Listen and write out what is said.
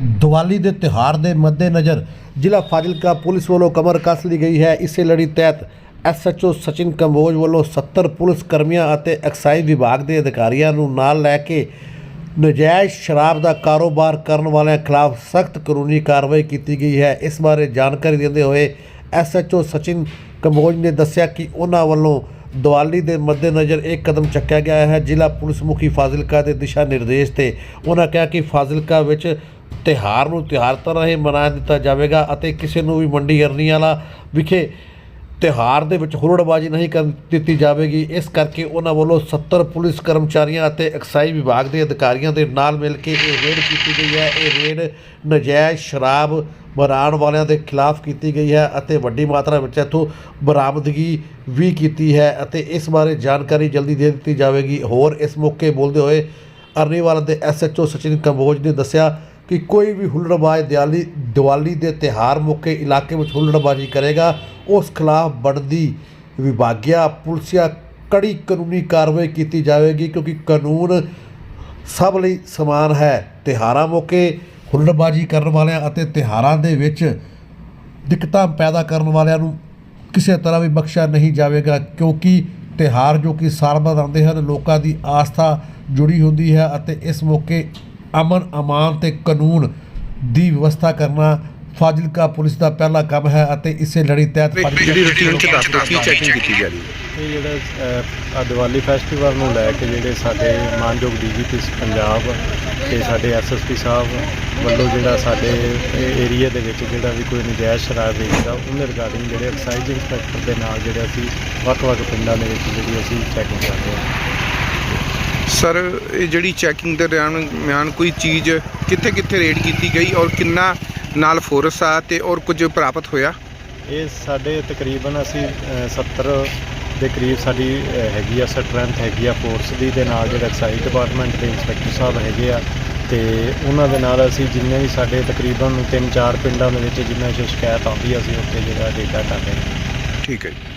ਦੀਵਾਲੀ ਦੇ ਤਿਉਹਾਰ ਦੇ ਮੱਦੇਨਜ਼ਰ ਜ਼ਿਲ੍ਹਾ ਫਾਜ਼ਿਲਕਾ ਪੁਲਿਸ ਵੱਲੋਂ ਕਮਰ ਕੱਸ ਲਈ ਗਈ ਹੈ। ਇਸੇ ਲੜੀ ਤਹਿਤ ਐਸਐਚਓ ਸਚਿਨ ਕੰਬੋਜ ਵੱਲੋਂ 70 ਪੁਲਿਸ ਕਰਮੀਆਂ ਅਤੇ ਐਕਸਾਈਜ਼ ਵਿਭਾਗ ਦੇ ਅਧਿਕਾਰੀਆਂ ਨੂੰ ਨਾਲ ਲੈ ਕੇ ਨਜਾਇਜ਼ ਸ਼ਰਾਬ ਦਾ ਕਾਰੋਬਾਰ ਕਰਨ ਵਾਲਿਆਂ ਖਿਲਾਫ ਸਖਤ ਕਾਨੂੰਨੀ ਕਾਰਵਾਈ ਕੀਤੀ ਗਈ ਹੈ। ਇਸ ਬਾਰੇ ਜਾਣਕਾਰੀ ਦਿੰਦੇ ਹੋਏ ਐਸਐਚਓ ਸਚਿਨ ਕੰਬੋਜ ਨੇ ਦੱਸਿਆ ਕਿ ਉਹਨਾਂ ਵੱਲੋਂ ਦੀਵਾਲੀ ਦੇ ਮੱਦੇਨਜ਼ਰ ਇੱਕ ਕਦਮ ਚੱਕਿਆ ਗਿਆ ਹੈ। ਜ਼ਿਲ੍ਹਾ ਪੁਲਿਸ ਮੁਖੀ ਫਾਜ਼ਿਲਕਾ ਦੇ ਦਿਸ਼ਾ ਨਿਰਦੇਸ਼ ਤੇ ਉਹਨਾਂ ਕਿਹਾ ਕਿ ਫਾਜ਼ਿਲਕਾ ਵਿੱਚ ਤਿਉਹਾਰ ਨੂੰ ਤਿਉਹਾਰ ਤਰ੍ਹਾਂ ਹੀ ਮਨਾ ਦਿੱਤਾ ਜਾਵੇਗਾ ਅਤੇ ਕਿਸੇ ਨੂੰ ਵੀ ਮੰਡੀ ਅਰਨੀ ਵਾਲਾ ਵਿਖੇ ਤਿਉਹਾਰ ਦੇ ਵਿੱਚ ਹੁਰੜਬਾਜ਼ੀ ਨਹੀਂ ਕਰ ਦਿੱਤੀ ਜਾਵੇਗੀ। ਇਸ ਕਰਕੇ ਉਹਨਾਂ ਵੱਲੋਂ 70 ਪੁਲਿਸ ਕਰਮਚਾਰੀਆਂ ਅਤੇ ਐਕਸਾਈਜ਼ ਵਿਭਾਗ ਦੇ ਅਧਿਕਾਰੀਆਂ ਦੇ ਨਾਲ ਮਿਲ ਕੇ ਇਹ ਰੇਡ ਕੀਤੀ ਗਈ ਹੈ। ਇਹ ਰੇਡ ਨਜਾਇਜ਼ ਸ਼ਰਾਬ ਬਣਾਉਣ ਵਾਲਿਆਂ ਦੇ ਖਿਲਾਫ ਕੀਤੀ ਗਈ ਹੈ ਅਤੇ ਵੱਡੀ ਮਾਤਰਾ ਵਿੱਚ ਇੱਥੋਂ ਬਰਾਮਦਗੀ ਵੀ ਕੀਤੀ ਹੈ ਅਤੇ ਇਸ ਬਾਰੇ ਜਾਣਕਾਰੀ ਜਲਦੀ ਦੇ ਦਿੱਤੀ ਜਾਵੇਗੀ। ਹੋਰ ਇਸ ਮੌਕੇ ਬੋਲਦੇ ਹੋਏ ਅਰਨੀਵਾਲਾ ਦੇ ਐਸਐਚਓ ਸਚਿਨ ਕੰਬੋਜ ਨੇ ਦੱਸਿਆ ਕਿ ਕੋਈ ਵੀ ਹੁੱਲੜਬਾਜ਼ ਦਿਵਾਲੀ ਦੀਵਾਲੀ ਦੇ ਤਿਉਹਾਰ ਮੌਕੇ ਇਲਾਕੇ ਵਿੱਚ ਹੁੱਲੜਬਾਜ਼ੀ ਕਰੇਗਾ, ਉਸ ਖਿਲਾਫ ਬਣਦੀ ਵਿਭਾਗਿਆ ਪੁਲਿਸਿਆ ਕੜੀ ਕਾਨੂੰਨੀ ਕਾਰਵਾਈ ਕੀਤੀ ਜਾਵੇਗੀ ਕਿਉਂਕਿ ਕਾਨੂੰਨ ਸਭ ਲਈ ਸਮਾਨ ਹੈ। ਤਿਹਾਰਾਂ ਮੌਕੇ ਹੁੱਲੜਬਾਜ਼ੀ ਕਰਨ ਵਾਲਿਆਂ ਅਤੇ ਤਿਹਾਰਾਂ ਦੇ ਵਿੱਚ ਦਿੱਕਤਾਂ ਪੈਦਾ ਕਰਨ ਵਾਲਿਆਂ ਨੂੰ ਕਿਸੇ ਤਰ੍ਹਾਂ ਵੀ ਬਖਸ਼ਿਆ ਨਹੀਂ ਜਾਵੇਗਾ ਕਿਉਂਕਿ ਤਿਹਾਰ ਜੋ ਕਿ ਸਾਲ ਬਾਅਦ ਆਉਂਦੇ ਹਨ, ਲੋਕਾਂ ਦੀ ਆਸਥਾ ਜੁੜੀ ਹੁੰਦੀ ਹੈ ਅਤੇ ਇਸ ਮੌਕੇ ਅਮਨ ਅਮਾਨ ਤੇ ਕਾਨੂੰਨ ਦੀ ਵਿਵਸਥਾ ਕਰਨਾ ਫਾਜ਼ਿਲਕਾ ਪੁਲਿਸ ਦਾ ਪਹਿਲਾ ਕੰਮ ਹੈ ਅਤੇ ਇਸੇ ਲੜੀ ਤਹਿਤ ਜਿਹੜੀ ਰੂਟੀਨ ਚ ਦੱਸ ਦਿਓ ਕੀ ਚੈਕਿੰਗ ਕੀਤੀ ਜਾ ਰਹੀ ਹੈ? ਇਹ ਜਿਹੜਾ ਆ ਦੀਵਾਲੀ ਫੈਸਟੀਵਲ ਨੂੰ ਲੈ ਕੇ ਜਿਹੜੇ ਸਾਡੇ ਮਾਨਯੋਗ ਡੀਜੀਪੀ ਪੰਜਾਬ ਤੇ ਸਾਡੇ ਐਸਐਸਪੀ ਸਾਹਿਬ ਵੱਲੋਂ ਜਿਹੜਾ ਸਾਡੇ ਏਰੀਆ ਦੇ ਵਿੱਚ ਜਿਹੜਾ ਵੀ ਕੋਈ ਨਜਾਇਜ਼ ਸ਼ਰਾਬ ਵੇਚਦਾ ਉਹਦੇ ਰਿਗਾਰਡਿੰਗ ਜਿਹੜੇ ਐਕਸਾਈਜ਼ ਇੰਸਪੈਕਟਰ ਦੇ ਨਾਲ ਜਿਹੜੇ ਅਸੀਂ ਵੱਖ-ਵੱਖ ਪਿੰਡਾਂ ਦੇ ਵਿੱਚ ਜਿਹੜੀ ਅਸੀਂ ਚੈਕਿੰਗ ਕਰਦੇ ਹਾਂ। ਸਰ ਇਹ ਜਿਹੜੀ ਚੈਕਿੰਗ ਦੇ ਦਰਮਿਆਨ ਕੋਈ ਚੀਜ਼ ਕਿੱਥੇ ਕਿੱਥੇ ਰੇਡ ਕੀਤੀ ਗਈ ਔਰ ਕਿੰਨਾ ਨਾਲ ਫੋਰਸ ਆ ਤੇ ਔਰ ਕੁਝ ਪ੍ਰਾਪਤ ਹੋਇਆ? ਇਹ ਸਾਡੇ ਤਕਰੀਬਨ ਅਸੀਂ ਅ, 70 ਦੇ ਕਰੀਬ ਸਾਡੀ ਅ, ਹੈਗੀ ਆ ਸਟਰੈਂਥ ਹੈਗੀ ਆ ਫੋਰਸ ਦੀ ਦੇ ਨਾਲ ਜਿਹੜਾ ਐਕਸਾਈਜ਼ ਡਿਪਾਰਟਮੈਂਟ ਦੇ ਇੰਸਪੈਕਟਰ ਸਾਹਿਬ ਹੈਗੇ ਆ ਤੇ ਉਹਨਾਂ ਦੇ ਨਾਲ ਅਸੀਂ ਜਿੰਨੇ ਵੀ ਸਾਡੇ ਤਕਰੀਬਨ 3-4 ਪਿੰਡਾਂ ਦੇ ਵਿੱਚ ਜਿੰਨਾ 'ਚ ਸ਼ਿਕਾਇਤ ਆਉਂਦੀ ਆ ਅਸੀਂ ਉੱਥੇ ਜਿਹੜਾ ਡੇਟਾ ਕਰਦੇ ਹਾਂ। ਠੀਕ ਹੈ ਜੀ।